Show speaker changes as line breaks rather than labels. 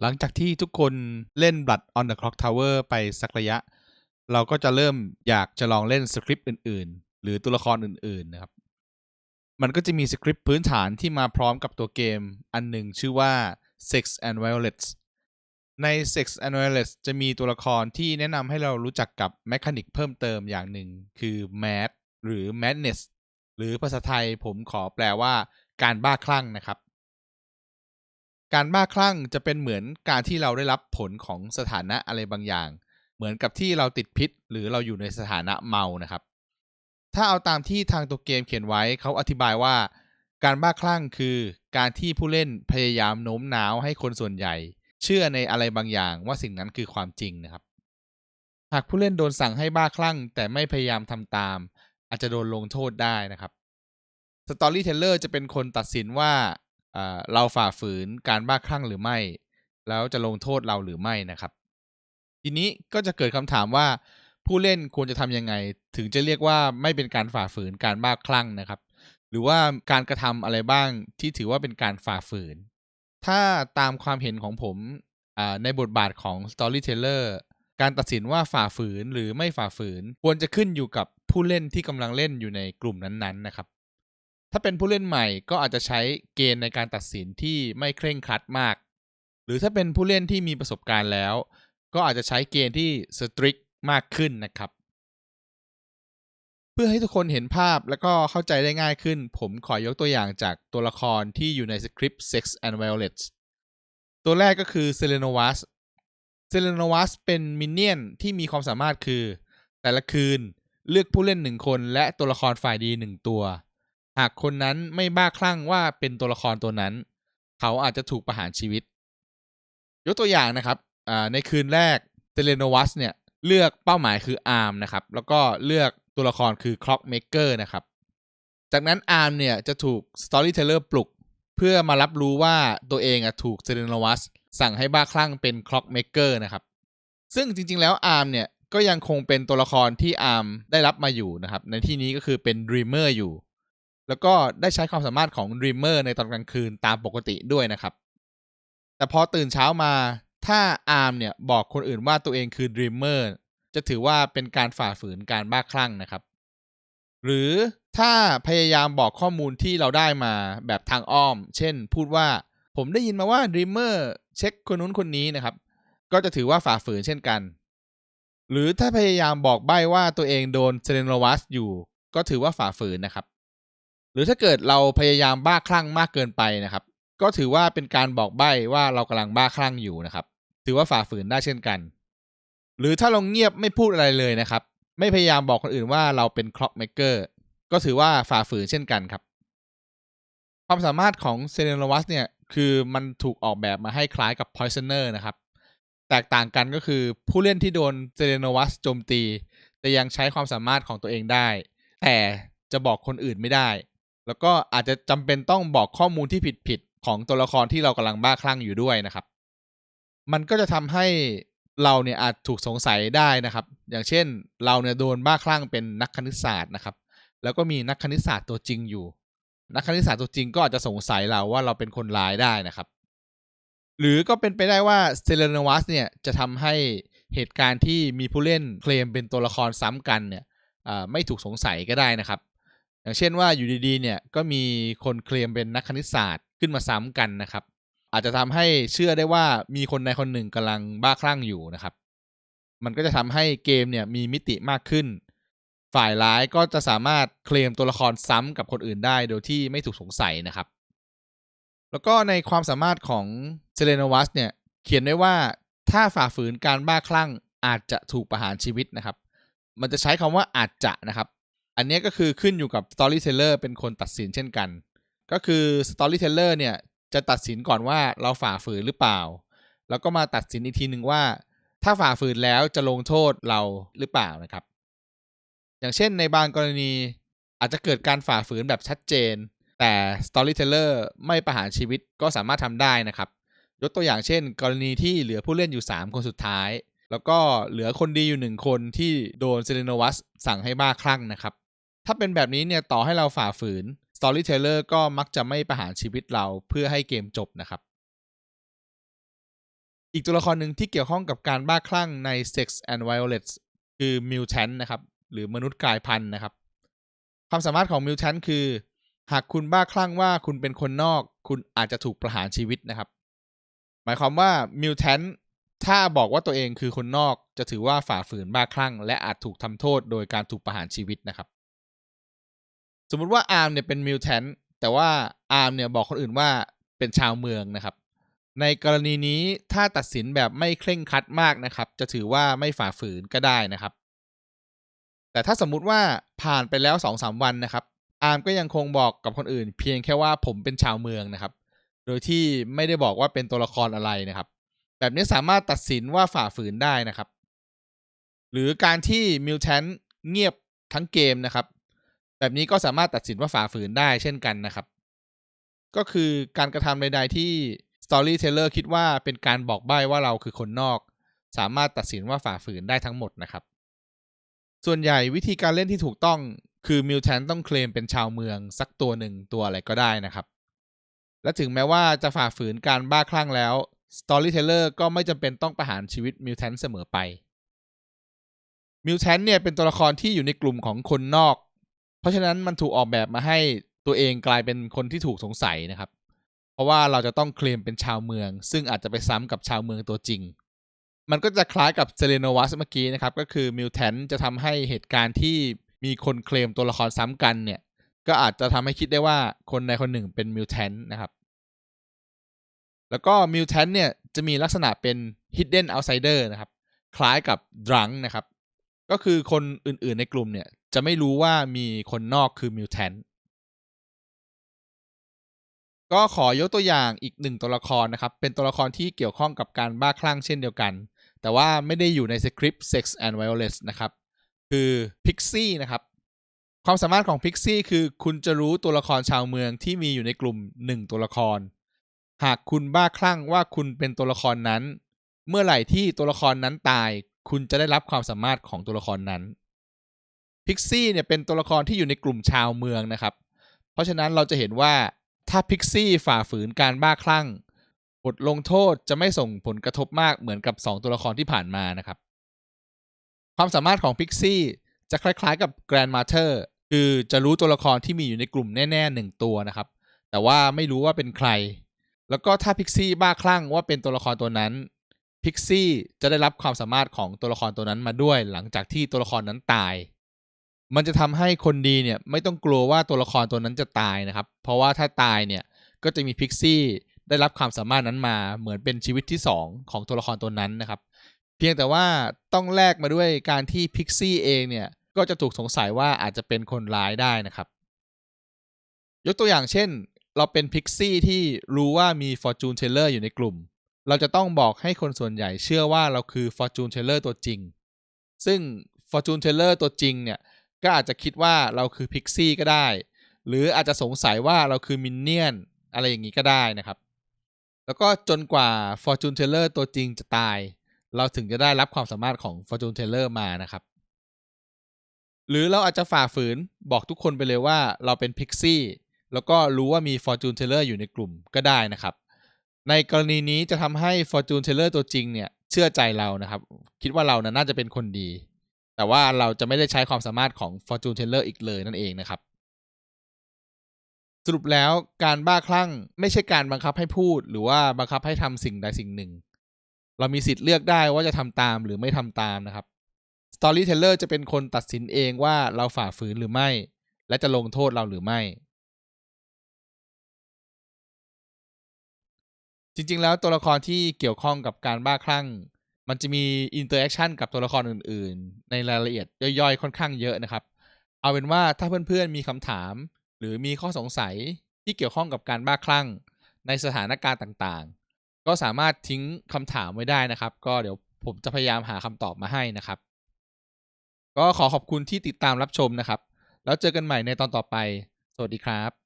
หลังจากที่ทุกคนเล่น Blood on the Clock Tower ไปสักระยะ เราก็จะเริ่มอยากจะลองเล่นสคริปต์อื่นๆ หรือตัวละครอื่นๆ นะครับ มันก็จะมีสคริปต์พื้นฐานที่มาพร้อมกับตัวเกมอันหนึ่งชื่อว่า Sex and Violence ใน Sex and Violence จะมีตัวละครที่แนะนำให้เรารู้จักกับแมคานิกเพิ่มเติมอย่างหนึ่ง คือ Mad หรือ Madness หรือภาษาไทยผมขอแปลว่าการบ้าคลั่งนะครับ การบ้าคลั่งจะเป็นเหมือนการที่เราได้รับผลของสถานะอะไรบางอย่าง เหมือนกับที่เราติดพิษ หรือเราอยู่ในสถานะเมานะครับ ถ้าเอาตามที่ทางตัวเกมเขียนไว้เขาอธิบายว่า การบ้าคลั่งคือ การที่ผู้เล่นพยายามโน้มน้าวให้คนส่วนใหญ่ เชื่อในอะไรบางอย่างว่าสิ่งนั้นคือความจริงนะครับ หากผู้เล่นโดนสั่งให้บ้าคลั่ง แต่ไม่พยายามทำตาม อาจจะโดนลงโทษได้นะครับสตอรี่เทเลอร์จะเป็นคนตัดสินว่า เราฝ่าฝืนการบ้าคลั่งหรือไม่ แล้วจะลงโทษเราหรือไม่นะครับ ทีนี้ก็จะเกิดคำถามว่าผู้เล่นควรจะทำยังไง ถึงจะเรียกว่าไม่เป็นการฝ่าฝืนการบ้าคลั่งนะครับ หรือว่าการกระทำอะไรบ้างที่ถือว่าเป็นการฝ่าฝืน ถ้าตามความเห็นของผมในบทบาทของ Storyteller การตัดสินว่าฝ่าฝืนหรือไม่ฝ่าฝืน ควรจะขึ้นอยู่กับผู้เล่นที่กำลังเล่นอยู่ในกลุ่มนั้นๆนะครับ ถ้าเป็นผู้เล่นใหม่ก็อาจจะใช้เกณฑ์ในการตัดสินที่ไม่เคร่งครัดมาก หรือถ้าเป็นผู้เล่นที่มีประสบการณ์แล้ว ก็อาจจะใช้เกณฑ์ที่สตริกมากขึ้นนะครับ เพื่อให้ทุกคนเห็นภาพแล้วก็เข้าใจได้ง่ายขึ้น ผมขอยกตัวอย่างจากตัวละครที่อยู่ในสคริปต์ Sex and Violence ตัวแรกก็คือเซเลโนวัสเซเลโนวัสเป็นมินเนี่ยนที่มีความสามารถคือ แต่ละคืนเลือกผู้เล่นหนึ่งคนและตัวละครฝ่ายดีหนึ่งตัว หากคนนั้นไม่บ้าคลั่งว่าเป็นตัวละครตัวนั้น เขาอาจจะถูกประหารชีวิต ยกตัวอย่างนะครับในคืนแรกเทเลโนวัสเนี่ยเลือกเป้าหมายคืออาร์มนะครับ แล้วก็เลือกตัวละครคือคล็อกเมกเกอร์นะครับ จากนั้นอาร์มเนี่ยจะถูกสตอรี่เทเลอร์ปลุก เพื่อมารับรู้ว่าตัวเองอะถูกเทเลโนวัสสั่งให้บ้าคลั่งเป็นคล็อกเมกเกอร์นะครับ ซึ่งจริงๆแล้วอาร์มเนี่ยก็ยังคงเป็นตัวละครที่อาร์มได้รับมาอยู่นะครับ ในที่นี้ก็คือเป็นดรีมเมอร์อยู่ แล้วก็ได้ใช้ความสามารถของ Dreamer ในตอนกลางคืนตามปกติด้วยนะครับ แต่พอตื่นเช้ามาถ้าอาร์มเนี่ยบอกคนอื่นว่าตัวเองคือ Dreamer จะถือว่าเป็นการฝ่าฝืนการบ้าคลั่งนะครับ หรือถ้าพยายามบอกข้อมูลที่เราได้มาแบบทางอ้อม เช่น พูดว่าผมได้ยินมาว่า Dreamer เช็คคนนู้นคนนี้นะครับ ก็จะถือว่าฝ่าฝืนเช่นกัน หรือถ้าพยายามบอกใบ้ว่าตัวเองโดนเซเลนวัสอยู่ ก็ถือว่าฝ่าฝืนนะครับ หรือถ้าเกิดเราพยายามบ้าคลั่งมากเกินไปนะครับ ก็ถือว่าเป็นการบอกใบ้ว่าเรากำลังบ้าคลั่งอยู่นะครับ ถือว่าฝ่าฝืนได้เช่นกัน หรือถ้าเราเงียบไม่พูดอะไรเลยนะครับ ไม่พยายามบอกคนอื่นว่าเราเป็นคล็อกเมกเกอร์ก็ถือว่าฝ่าฝืนเช่นกันครับ ความสามารถของเซเลนวัสเนี่ยคือมันถูกออกแบบมาให้คล้ายกับ Poisoner นะครับ แตกต่างกันก็คือผู้เล่นที่โดนเซเลนวัสโจมตี แต่ยังใช้ความสามารถของตัวเองได้ แต่จะบอกคนอื่นไม่ได้ แล้วก็อาจจะจำเป็นต้องบอกข้อมูลที่ผิดๆของตัวละครที่เรากำลังบ้าคลั่งอยู่ด้วยนะครับ มันก็จะทำให้เราเนี่ยอาจถูกสงสัยได้นะครับ อย่างเช่น เราเนี่ยโดนบ้าคลั่งเป็นนักคณิตศาสตร์นะครับ แล้วก็มีนักคณิตศาสตร์ตัวจริงอยู่ นักคณิตศาสตร์ตัวจริงก็อาจจะสงสัยเราว่าเราเป็นคนร้ายได้นะครับ หรือก็เป็นไปได้ว่าเซเลนวัสเนี่ยจะทำให้เหตุการณ์ที่มีผู้เล่นเคลมเป็นตัวละครซ้ำกันเนี่ยไม่ถูกสงสัยก็ได้นะครับ อย่างเช่นว่าอยู่ดีๆเนี่ยก็มีคนเคลมเป็นนักคณิตศาสตร์ขึ้นมาซ้ำกันนะครับ อาจจะทำให้เชื่อได้ว่ามีคนในคนหนึ่งกำลังบ้าคลั่งอยู่นะครับ มันก็จะทำให้เกมเนี่ยมีมิติมากขึ้น ฝ่ายร้ายก็จะสามารถเคลมตัวละครซ้ำกับคนอื่นได้โดยที่ไม่ถูกสงสัยนะครับ แล้วก็ในความสามารถของเซเลนวัสเนี่ยเขียนไว้ว่าถ้าฝ่าฝืนการบ้าคลั่งอาจจะถูกประหารชีวิตนะครับ มันจะใช้คำว่าอาจจะนะครับ อันนี้ก็คือขึ้นอยู่กับ Storyteller เป็นคนตัดสินเช่นกัน ก็คือ Storyteller เนี่ยจะตัดสินก่อนว่าเราฝ่าฝืนหรือเปล่า แล้วก็มาตัดสินอีกทีหนึ่งว่า ถ้าฝ่าฝืนแล้วจะลงโทษเราหรือเปล่านะครับ อย่างเช่นในบางกรณีอาจจะเกิดการฝ่าฝืนแบบชัดเจน แต่ Storyteller ไม่ประหารชีวิตก็สามารถทำได้นะครับ ยกตัวอย่างเช่น กรณีที่เหลือผู้เล่นอยู่ 3 คนสุดท้าย แล้วก็เหลือคนดีอยู่หนึ่งคนที่โดนเซเลนวัสสั่งให้บ้าคลั่งนะครับ ถ้าเป็นแบบนี้เนี่ยต่อให้เราฝ่าฝืน Storyteller ก็มักจะไม่ประหารชีวิตเราเพื่อให้เกมจบนะครับ อีกตัวละครหนึ่งที่เกี่ยวข้องกับการบ้าคลั่งใน Sex and Violence คือ Mutant นะครับ หรือมนุษย์กลายพันธุ์นะครับ ความสามารถของ Mutant คือ หากคุณบ้าคลั่งว่าคุณเป็นคนนอก คุณอาจจะถูกประหารชีวิตนะครับ หมายความว่า Mutant ถ้าบอกว่าตัวเองคือคนนอกจะถือว่าฝ่าฝืนบ้าคลั่ง และอาจถูกทำโทษโดยการถูกประหารชีวิตนะครับ สมมุติว่าอาร์มเนี่ยเป็นมิวแทนแต่ว่าอาร์มเนี่ยบอกคนอื่นว่าเป็นชาวเมืองนะครับ ในกรณีนี้ถ้าตัดสินแบบไม่เคร่งครัดมากนะครับ จะถือว่าไม่ฝ่าฝืนก็ได้นะครับ แต่ถ้าสมมุติว่าผ่านไปแล้ว2อสวันนะครับ อาร์มก็ยังคงบอกกับคนอื่น เพียงแค่ว่าผมเป็นชาวเมืองนะครับ โดยที่ไม่ได้บอกว่าเป็นตัวละครอะไรนะครับ แบบนี้สามารถตัดสินว่าฝ่าฝืนได้นะครับ หรือการที่มิวแทนเงียบทั้งเกมนะครับ แบบนี้ก็สามารถตัดสินว่าฝ่าฝืนได้เช่นกันนะครับ ก็คือการกระทำใดๆที่ Storyteller คิดว่าเป็นการบอกใบ้ว่าเราคือคนนอก สามารถตัดสินว่าฝ่าฝืนได้ทั้งหมดนะครับ ส่วนใหญ่วิธีการเล่นที่ถูกต้องคือมิวแทนต้องเคลมเป็นชาวเมืองสักตัวหนึ่งตัวอะไรก็ได้นะครับ และถึงแม้ว่าจะฝ่าฝืนการบ้าคลั่งแล้ว Storyteller ก็ไม่จำเป็นต้องประหารชีวิตมิวแทนเสมอไปมิวแทนเนี่ยเป็นตัวละครที่อยู่ในกลุ่มของคนนอก เพราะฉะนั้นมันถูกออกแบบมาให้ตัวเองกลายเป็นคนที่ถูกสงสัยนะครับ เพราะว่าเราจะต้องเคลมเป็นชาวเมือง ซึ่งอาจจะไปซ้ำกับชาวเมืองตัวจริง มันก็จะคล้ายกับเซเลโนวัสเมื่อกี้นะครับ ก็คือมิวแทนจะทำให้เหตุการณ์ที่มีคนเคลมตัวละครซ้ำกันเนี่ย ก็อาจจะทำให้คิดได้ว่าคนใดคนหนึ่งเป็นมิวแทนนะครับแล้วก็มิวแทนเนี่ยจะมีลักษณะเป็น hidden outsider นะครับ คล้ายกับดรังนะครับ ก็คือคนอื่นๆในกลุ่มเนี่ย จะไม่รู้ว่ามีคนนอกคือมิวแทนก็ขอยกตัวอย่างอีกหนึ่งตัวละครนะครับ เป็นตัวละครที่เกี่ยวข้องกับการบ้าคลั่งเช่นเดียวกัน แต่ว่าไม่ได้อยู่ในสคริปต์ Sex and Violence นะครับ คือ Pixie นะครับ ความสามารถของ Pixie คือคุณจะรู้ตัวละครชาวเมืองที่มีอยู่ในกลุ่ม 1 ตัวละคร หากคุณบ้าคลั่งว่าคุณเป็นตัวละครนั้น เมื่อไหร่ที่ตัวละครนั้นตาย คุณจะได้รับความสามารถของตัวละครนั้น Pixie เนี่ยเป็นตัวละครที่อยู่ในกลุ่มชาวเมืองนะครับ เพราะฉะนั้นเราจะเห็นว่าถ้าพิกซี่ฝ่าฝืนการบ้าคลั่งบทลงโทษจะไม่ส่งผลกระทบมากเหมือนกับ 2 ตัวละครที่ผ่านมานะครับ ความสามารถของพิกซี่จะคล้ายๆกับ Grand Master คือจะรู้ตัวละครที่มีอยู่ในกลุ่มแน่ๆหนึ่งตัวนะครับ แต่ว่าไม่รู้ว่าเป็นใคร แล้วก็ถ้าพิกซี่บ้าคลั่งว่าเป็นตัวละครตัวนั้นพิกซี่จะได้รับความสามารถของตัวละครตัวนั้นมาด้วย หลังจากที่ตัวละครนั้นตาย มันจะทำให้คนดีเนี่ยไม่ต้องกลัวว่าตัวละครตัวนั้นจะตายนะครับ เพราะว่าถ้าตายเนี่ยก็จะมีพิกซี่ได้รับความสามารถนั้นมาเหมือนเป็นชีวิตที่ 2 ของตัวละครตัวนั้นนะครับ เพียงแต่ว่าต้องแลกมาด้วยการที่พิกซี่เองเนี่ยก็จะถูกสงสัยว่าอาจจะเป็นคนร้ายได้นะครับ ยกตัวอย่างเช่น เราเป็นพิกซี่ที่รู้ว่ามี Fortune Teller อยู่ในกลุ่ม เราจะต้องบอกให้คนส่วนใหญ่เชื่อว่าเราคือ Fortune Teller ตัวจริง ซึ่ง Fortune Teller ตัวจริงเนี่ย ก็อาจจะคิดว่าเราคือพิกซี่ก็ได้ หรืออาจจะสงสัยว่าเราคือมินเนี่ยนอะไรอย่างนี้ก็ได้นะครับ แล้วก็จนกว่า Fortune Teller ตัวจริงจะตาย เราถึงจะได้รับความสามารถของ Fortune Teller มานะครับ หรือเราอาจจะฝ่าฝืนบอกทุกคนไปเลยว่าเราเป็นพิกซี่แล้วก็รู้ว่ามี Fortune Teller อยู่ในกลุ่มก็ได้นะครับ ในกรณีนี้จะทำให้ Fortune Teller ตัวจริงเนี่ยเชื่อใจเรานะครับ คิดว่าเราน่าจะเป็นคนดี แต่ว่าเราจะไม่ได้ใช้ความสามารถของ Fortune Teller อีกเลยนั่นเองนะครับ สรุปแล้วการบ้าคลั่งไม่ใช่การบังคับให้พูด หรือว่าบังคับให้ทำสิ่งใดสิ่งหนึ่ง เรามีสิทธิ์เลือกได้ว่าจะทำตามหรือไม่ทำตามนะครับ Storyteller จะเป็นคนตัดสินเองว่าเราฝ่าฝืนหรือไม่ และจะลงโทษเราหรือไม่ จริงๆ แล้วตัวละครที่เกี่ยวข้องกับการบ้าคลั่ง มันจะมีอินเตอร์แอคชั่นกับตัวละครอื่น ๆ ในรายละเอียดย่อยๆ ค่อนข้างเยอะนะครับ เอาเป็นว่าถ้าเพื่อนๆมีคำถาม หรือมีข้อสงสัยที่เกี่ยวข้องกับการบ้าคลั่งในสถานการณ์ต่างๆ ก็สามารถทิ้งคำถามไว้ได้นะครับ ก็เดี๋ยวผมจะพยายามหาคำตอบมาให้นะครับ ก็ขอขอบคุณที่ติดตามรับชมนะครับ แล้วเจอกันใหม่ในตอนต่อไป สวัสดีครับ